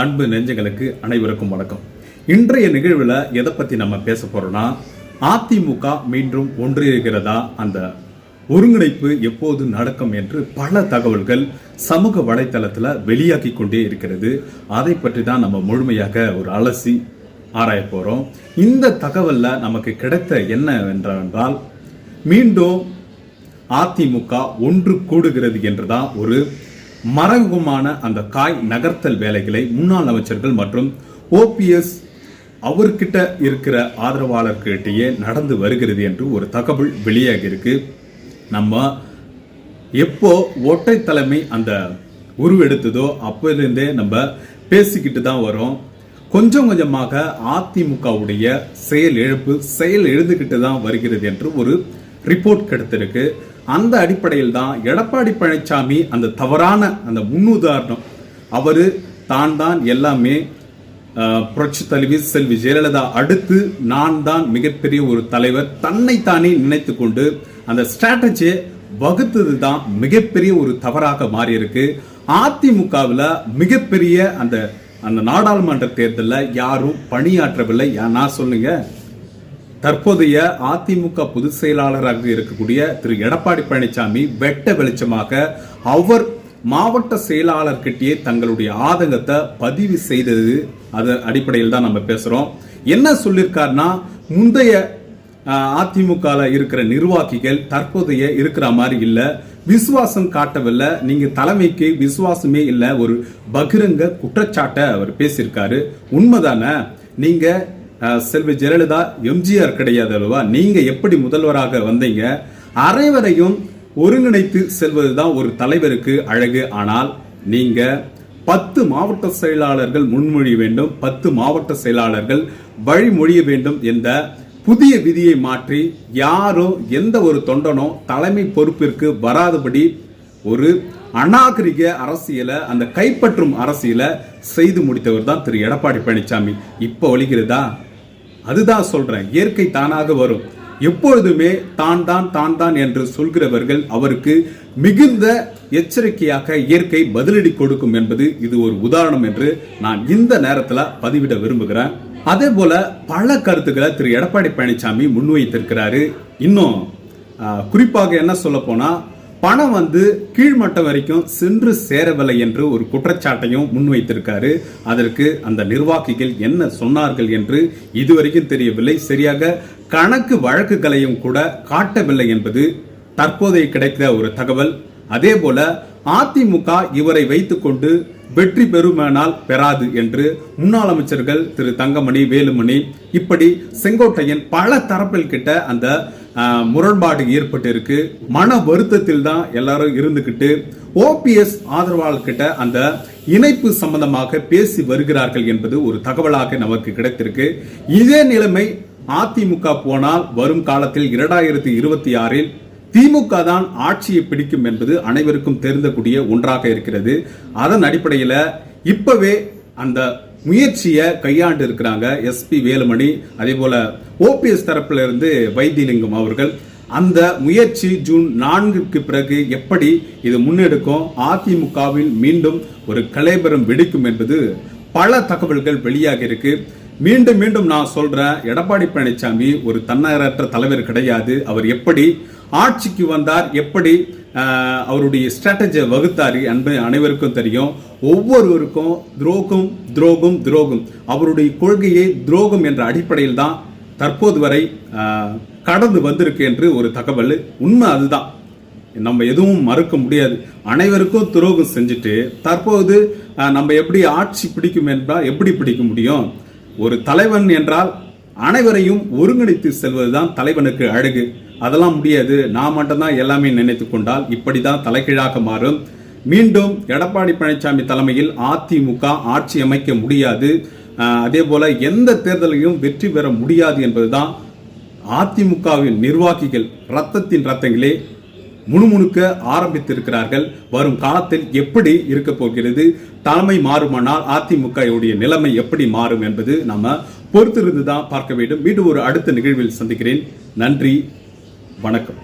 அன்பு நெஞ்சங்களுக்கு அனைவருக்கும் வணக்கம். இன்றைய நிகழ்வில் எதை பற்றி நம்ம பேச போகிறோம்னா அதிமுக மீண்டும் ஒன்றியிருக்கிறதா அந்த ஒருங்கிணைப்பு எப்போது நடக்கும் என்று பல தகவல்கள் சமூக வலைத்தளத்தில் வெளியாகி கொண்டே இருக்கிறது. அதை பற்றி தான் நம்ம முழுமையாக ஒரு அலசி ஆராய போகிறோம் இந்த தகவலில் நமக்கு கிடைத்த என்ன என்றால் மீண்டும் அதிமுக ஒன்று கூடுகிறது என்றுதான் ஒரு மறைமுகமான அந்த காய் நகர்த்தல் வேலைகளை முன்னாள் அமைச்சர்கள் மற்றும் ஓபிஎஸ் அவர்கிட்ட இருக்கிற ஆதரவாளர்கிட்டயே நடந்து வருகிறது என்று ஒரு தகவல் வெளியாகி இருக்கு. நம்ம எப்போ ஒட்டை தலைமை அந்த உருவெடுத்ததோ அப்போதிருந்தே நம்ம பேசிக்கிட்டு தான் வரோம். கொஞ்சம் கொஞ்சமாக அதிமுகவுடைய செயல் இழப்பு செயல் எழுந்துக்கிட்டு தான் வருகிறது என்று ஒரு ரிப்போர்ட் கிடைத்திருக்கு. அந்த அடிப்படையில் தான் எடப்பாடி பழனிசாமி அந்த தவறான அந்த முன்னுதாரணம். அவர் தான் தான் எல்லாமே புரட்சி தலைவி செல்வி ஜெயலலிதா அடுத்து நான் தான் மிகப்பெரிய ஒரு தலைவர். தன்னைத்தானே நினைத்து கொண்டு அந்த ஸ்ட்ராட்டஜியை வகுத்தது தான் மிகப்பெரிய ஒரு தவறாக மாறியிருக்கு. அதிமுகவில் மிகப்பெரிய அந்த அந்த நாடாளுமன்ற தேர்தலில் யாரும் பணியாற்றவில்லை. நான் சொல்லுங்கள் தற்போதைய அதிமுக பொதுச் செயலாளராக இருக்கக்கூடிய திரு. எடப்பாடி பழனிசாமி வெட்ட வெளிச்சமாக அவர் மாவட்ட செயலாளர்கிட்டயே தங்களுடைய ஆதங்கத்தை பதிவு செய்தது. அது அடிப்படையில் தான் நம்ம பேசுறோம். என்ன சொல்லியிருக்காருன்னா முந்தைய அதிமுக இருக்கிற நிர்வாகிகள் தற்போதைய இருக்கிற மாதிரி இல்லை. விசுவாசம் காட்டவில்லை. நீங்க தலைமைக்கு விசுவாசமே இல்லை. ஒரு பகிரங்க குற்றச்சாட்டை அவர் பேசியிருக்காரு. உண்மைதானே? நீங்க செல்வி ஜெயலலிதா எம்ஜிஆர் கிடையாது அல்லவா? நீங்க எப்படி முதல்வராக வந்தீங்க? அனைவரையும் ஒருங்கிணைத்து செல்வதுதான் ஒரு தலைவருக்கு அழகு. ஆனால் நீங்க பத்து மாவட்ட செயலாளர்கள் முன்மொழிய வேண்டும் பத்து மாவட்ட செயலாளர்கள் வழிமொழிய வேண்டும் என்ற புதிய விதியை மாற்றி யாரும் எந்த ஒரு தொண்டனோ தலைமை பொறுப்பிற்கு வராதபடி ஒரு அநாகரிக அரசியலை அந்த கைப்பற்றும் அரசியலை செய்து முடித்தவர் தான் திரு. எடப்பாடி பழனிசாமி. இப்போ ஒழிக்கிறதா அதுதான் சொல்றேன் இயற்கை தானாக வரும். எப்பொழுதுமே தான் தான் தான் தான் என்று சொல்கிறவர்கள் அவருக்கு மிகுந்த எச்சரிக்கையாக இயற்கை பதிலடி கொடுக்கும் என்பது இது ஒரு உதாரணம் என்று நான் இந்த நேரத்தில் பதிவிட விரும்புகிறேன். அதே போல பல கருத்துக்களை திரு எடப்பாடி பழனிசாமி முன்வைத்திருக்கிறாரு. இன்னும் குறிப்பாக என்ன சொல்ல போனா பணம் வந்து கீழ்மட்டம் வரைக்கும் சென்று சேரவில்லை என்று ஒரு குற்றச்சாட்டையும் முன்வைத்திருக்காரு. அதற்கு அந்த நிர்வாகிகள் என்ன சொன்னார்கள் என்று இதுவரைக்கும் தெரியவில்லை. சரியாக கணக்கு வழக்குகளையும் கூட காட்டவில்லை என்பது தற்போதைய கிடைத்த ஒரு தகவல். அதே போல அதிமுக இவரை வைத்துக்கொண்டு வெற்றி பெறுமானால் பெறாது என்று முன்னாள் அமைச்சர்கள் திரு தங்கமணி வேலுமணி இப்படி செங்கோட்டையன் பல தரப்பில் கிட்ட அந்த முரண்பாடு ஏற்பட்டு இருக்கு மன வருத்தத்தில் தான் எல்லாரும் இருந்துக்கிட்டு ஓபிஎஸ் ஆதரவாளர் கிட்ட அந்த இணைப்பு சம்பந்தமாக பேசி வருகிறார்கள் என்பது ஒரு தகவலாக நமக்கு கிடைத்திருக்கு. இதே நிலைமை அதிமுக போனால் வரும் காலத்தில் இரண்டாயிரத்தி இருபத்தி ஆறில் திமுக தான் ஆட்சியை பிடிக்கும் என்பது அனைவருக்கும் தெரிந்தக்கூடிய ஒன்றாக இருக்கிறது. அதன் அடிப்படையில் இப்பவே அந்த முயற்சியை கையாண்டு இருக்கிறாங்க எஸ்பி வேலுமணி அதே போல ஓபிஎஸ் தரப்பில் இருந்து வைத்தியலிங்கம் அவர்கள். அந்த முயற்சி ஜூன் நான்கிற்கு பிறகு எப்படி இது முன்னெடுக்கும்? அதிமுகவில் மீண்டும் ஒரு கலைபரம் வெடிக்கும் என்பது பல தகவல்கள் வெளியாக இருக்கு மீண்டும் மீண்டும் நான் சொல்றேன் எடப்பாடி பழனிசாமி ஒரு தன்னாரற்ற தலைவர் கிடையாது. அவர் எப்படி ஆட்சிக்கு வந்தார் எப்படி அவருடைய ஸ்ட்ராட்டஜியை வகுத்தார் அன்பு அனைவருக்கும் தெரியும். ஒவ்வொருவருக்கும் துரோகம் துரோகம் துரோகம். அவருடைய கொள்கையை துரோகம் என்ற அடிப்படையில் தான் தற்போது வரை கடந்து வந்திருக்கு என்று ஒரு தகவல். உண்மை அதுதான். நம்ம எதுவும் மறுக்க முடியாது. அனைவருக்கும் துரோகம் செஞ்சுட்டு தற்போது நம்ம எப்படி ஆட்சி பிடிக்கும் என்றால் எப்படி பிடிக்க முடியும்? ஒரு தலைவன் என்றால் அனைவரையும் ஒருங்கிணைத்து செல்வதுதான் தலைவனுக்கு அழகு. அதெல்லாம் முடியாது. நான் மட்டும்தான் எல்லாமே நினைத்து கொண்டால் இப்படிதான் தலைகீழாக மாறும். மீண்டும் எடப்பாடி பழனிசாமி தலைமையில் அதிமுக ஆட்சி அமைக்க முடியாது. அதே போல எந்த தேர்தலையும் வெற்றி பெற முடியாது என்பதுதான் அதிமுகவின் நிர்வாகிகள் ரத்தத்தின் ரத்தங்களே. முணுமுணுக்க ஆரம்பித்திருக்கிறார்கள். வரும் காலத்தில் எப்படி இருக்க போகிறது? தலைமை மாறுமானால் அதிமுகவுடைய நிலைமை எப்படி மாறும் என்பது நாம பொறுத்திருந்து தான் பார்க்க வேண்டும். மீண்டும் ஒரு அடுத்த நிகழ்வில் சந்திக்கிறேன். நன்றி. வணக்கம்.